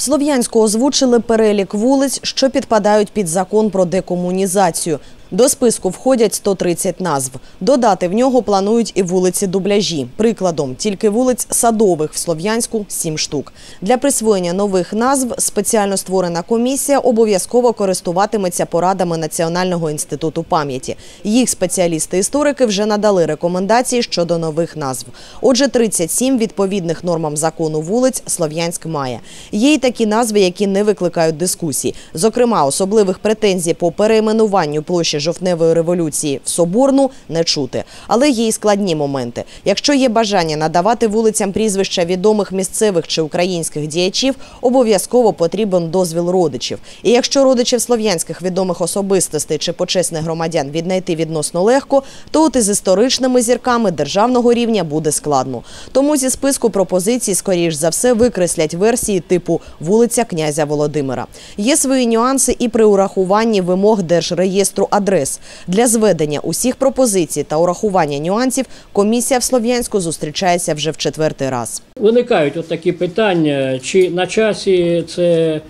Слов'янську озвучили перелік вулиць, що підпадають під закон про декомунізацію. До списку входять 130 назв. Додати в нього планують і вулиці дубляжі. Прикладом, тільки вулиць Садових в Слов'янську – 7 штук. Для присвоєння нових назв спеціально створена комісія обов'язково користуватиметься порадами Національного інституту пам'яті. Їх спеціалісти-історики вже надали рекомендації щодо нових назв. Отже, 37 відповідних нормам закону вулиць Слов'янськ має. Є й такі назви, які не викликають дискусій. Зокрема, особливих претензій по перейменуванню площі жовтневої революції в Соборну не чути. Але є й складні моменти. Якщо є бажання надавати вулицям прізвища відомих місцевих чи українських діячів, обов'язково потрібен дозвіл родичів. І якщо родичів слов'янських відомих особистостей чи почесних громадян віднайти відносно легко, то от із історичними зірками державного рівня буде складно. Тому зі списку пропозицій, скоріш за все, викреслять версії типу вулиця князя Володимира. Є свої нюанси і при урахуванні вимог Держреєстру адрес. Для зведення усіх пропозицій та урахування нюансів комісія в Слов'янську зустрічається вже в четвертий раз. Виникають от такі питання, чи на часі це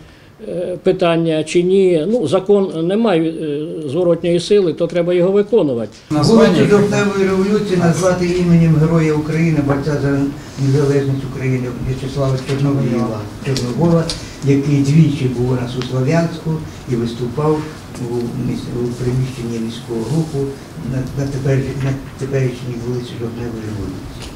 е, питання, чи ні. Ну, закон не має е, зворотньої сили, то треба його виконувати. Вулицю жовтневої революції назвати іменем Героя України, борця за незалежність України В'ячеслава Чорновола, який двічі був у нас у Слов'янську і виступав у, у приміщенні міського руху на, на, тепер, на теперішній вулиці Жовтневої революції.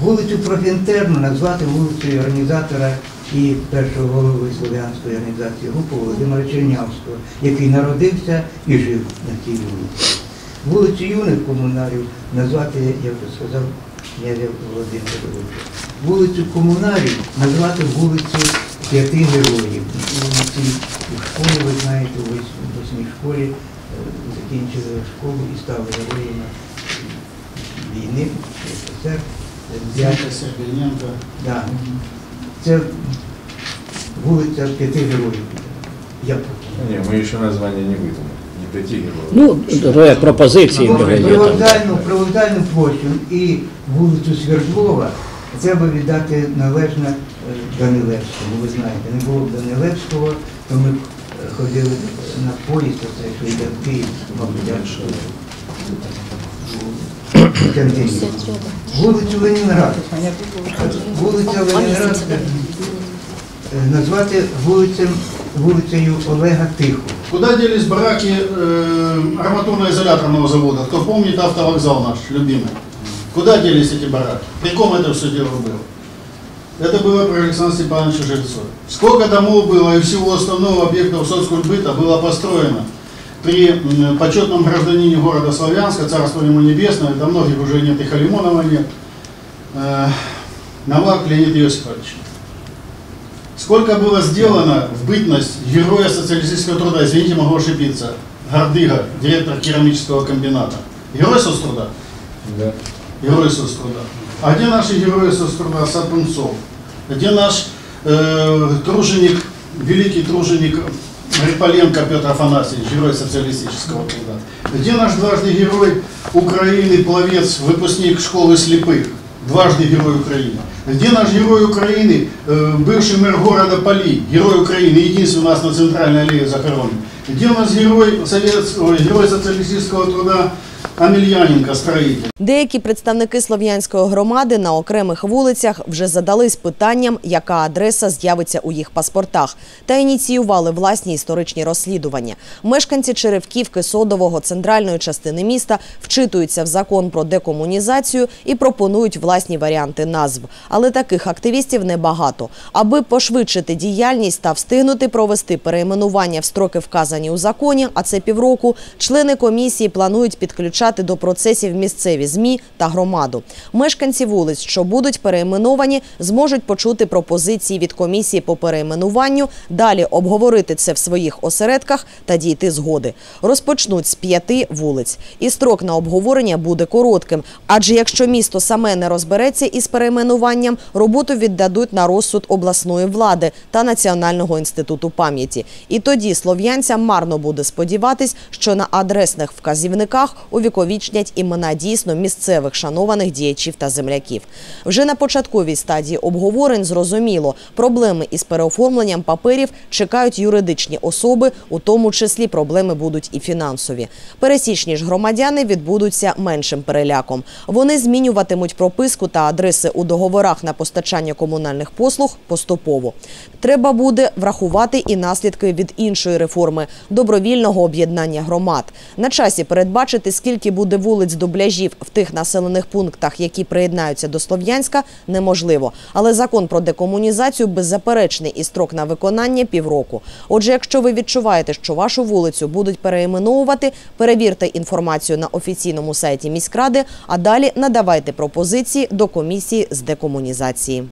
Вулицю Профінтерну назвати вулицею організатора і першого голови Слов'янської організації групи Володимира Чернявського, який народився і жив на цій вулиці. Вулицю юних комунарів назвати, я вже сказав, князя Володимира. Вулицю комунарів назвати вулицю п'яти героїв. У цій школі, ви знаєте, у восьмій школі е, закінчили школу і стали героями війни, СССР. Да. Це вулиця п'яти героїв. Я Не, мы еще название не выдумали. Не пяти героев. Ну, то пропозиції. Привокзальну, привокзальну площу і вулицю Свердлова треба віддати належне е, Данилевському. Ви знаєте, не було б Данилевського, то ми б е, ходили на поїзд, оце, що йде в Київ, мабуть, аж у Кантині. Вулицю Ленінград. Вулиця Ленінград е, назвати вулицем, вулицею Олега Тихого. Куда делись бараки э, арматурно-изоляторного завода? Кто помнит автовокзал наш любимый? Куда делись эти бараки? При ком это все дело было? Это было при Александре Степановиче Жильцове. Сколько домов было и всего остального объектов соцкультбыта было построено при почетном гражданине города Славянска, царство ему небесное, да многих уже нет, и Халимонова нет, э, Навак Леонид Иосифович. Сколько было сделано в бытность героя социалистического труда, извините, могу ошибиться, Гордыга, директор керамического комбината. Герой соцтруда? Да. Герой соцтруда. А где наши герои соцтруда Сапунцов? Где наш э, труженик, великий труженик Репаленко Петр Афанасьевич, герой социалистического труда? Где наш дважды герой Украины, пловец, выпускник школы слепых? Дважды герой Украины. Где наш герой Украины, э, бывший мэр города Пали, герой Украины, единственный у нас на центральной аллее захоронен? Где у нас герой, советского, герой социалистического труда Амельяненко, строитель? Деякі представники слов'янської громади на окремих вулицях вже задались питанням, яка адреса з'явиться у їх паспортах, та ініціювали власні історичні розслідування. Мешканці Черевківки, Содового, центральної частини міста вчитуються в закон про декомунізацію і пропонують власні варіанти назв. Але таких активістів небагато. Аби пошвидшити діяльність та встигнути провести перейменування в строки вказані у законі, а це півроку, члени комісії планують підключати до процесів місцеві ЗМІ та громаду. Мешканці вулиць, що будуть перейменовані, зможуть почути пропозиції від комісії по перейменуванню, далі обговорити це в своїх осередках та дійти згоди. Розпочнуть з п'яти вулиць. І строк на обговорення буде коротким, адже якщо місто саме не розбереться із перейменуванням, роботу віддадуть на розсуд обласної влади та Національного інституту пам'яті. І тоді слов'янцям марно буде сподіватись, що на адресних вказівниках у увіковічнять імена дійсно місцевих шанованих діячів та земляків. Вже на початковій стадії обговорень зрозуміло, проблеми із переоформленням паперів чекають юридичні особи, у тому числі проблеми будуть і фінансові. Пересічні ж громадяни відбудуться меншим переляком. Вони змінюватимуть прописку та адреси у договорах на постачання комунальних послуг поступово. Треба буде врахувати і наслідки від іншої реформи добровільного об'єднання громад. На часі передбачити, скільки буде вулиць дубляжів в тих населених пунктах, які приєднаються до Слов'янська, неможливо. Але закон про декомунізацію беззаперечний і строк на виконання півроку. Отже, якщо ви відчуваєте, що вашу вулицю будуть переіменовувати, перевірте інформацію на офіційному сайті міськради, а далі надавайте пропозиції до комісії з декомунізації.